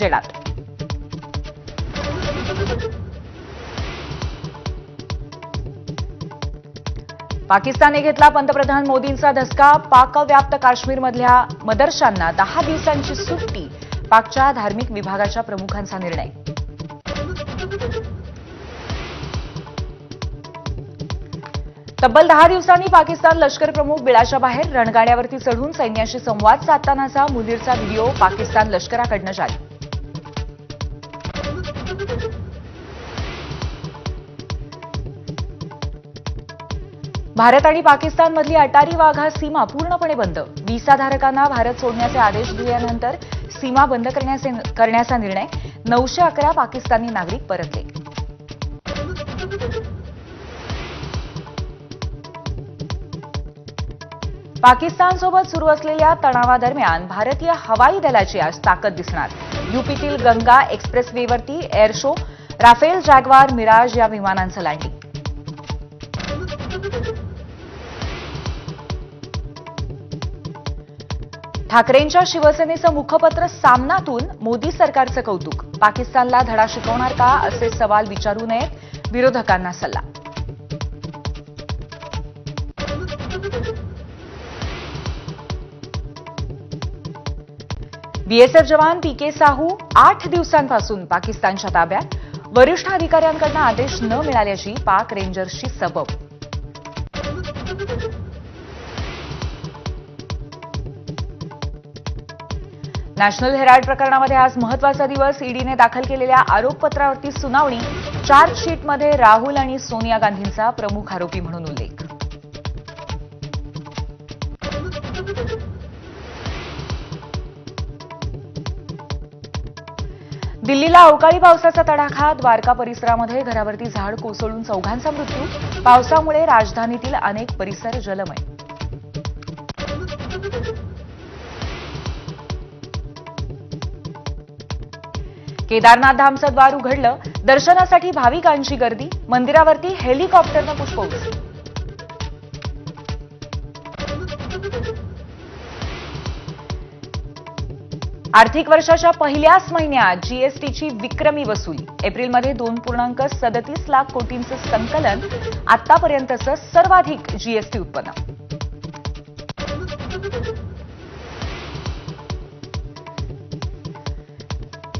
जेलात पाकिस्तानने घेतला पंतप्रधान मोदींचा धसका पाकव्याप्त काश्मीरमधल्या मदरशांना दहा दिवसांची सुट्टी पाकच्या धार्मिक विभागाच्या प्रमुखांचा निर्णय तब्बल दहा दिवसांनी पाकिस्तान लष्कर प्रमुख बिळाच्या बाहेर रणगाड्यावरती चढून सैन्याशी संवाद साधतानाचा मुदीरचा व्हिडिओ पाकिस्तान लष्कराकडनं जारी भारत आणि पाकिस्तानमधली अटारी वाघा सीमा पूर्णपणे बंद. विसाधारकांना भारत सोडण्याचे आदेश दिल्यानंतर सीमा बंद करण्याचे करण्याचा निर्णय नऊशे अकरा पाकिस्तानी नागरिक परतले. पाकिस्तानसोबत सुरू असलेल्या तणावादरम्यान भारतीय हवाई दलाची आज ताकद दिसणार. युपीतील Ganga एक्सप्रेसवेवरती air show Rafale Jaguar Mirage या विमानांचं लँडिंग ठाकरेंच्या शिवसेनेचं मुखपत्र सामनातून मोदी सरकारचं कौतुक. पाकिस्तानला धडा शिकवणार का असे सवाल विचारू नयेत विरोधकांना सल्ला. बीएसएफ जवान पी के साहू आठ दिवसांपासून पाकिस्तानच्या ताब्यात. वरिष्ठ अधिकाऱ्यांकडून आदेश न मिळाल्याची पाक रेंजर्सची सबब. नॅशनल हेराल्ड प्रकरणामध्ये आज महत्त्वाचा दिवस. ईडीने दाखल केलेल्या आरोपपत्रावरती सुनावणी. चार्जशीटमध्ये राहुल आणि सोनिया गांधींचा प्रमुख आरोपी म्हणून उल्लेख. दिल्लीला अवकाळी पावसाचा तडाखा. द्वारका परिसरामध्ये घरावरती झाड कोसळून चौघांचा मृत्यू. पावसामुळे राजधानीतील अनेक परिसर जलमय. केदारनाथ धामचं द्वार उघडलं. दर्शनासाठी भाविकांची गर्दी. मंदिरावरती हेलिकॉप्टरनं पुष्पवृष्टी. आर्थिक वर्षाच्या पहिल्याच महिन्यात जीएसटीची विक्रमी वसुली. एप्रिलमध्ये दोन पूर्णांक सदतीस लाख कोटींचं संकलन आतापर्यंतचं सर्वाधिक जीएसटी उत्पन्न.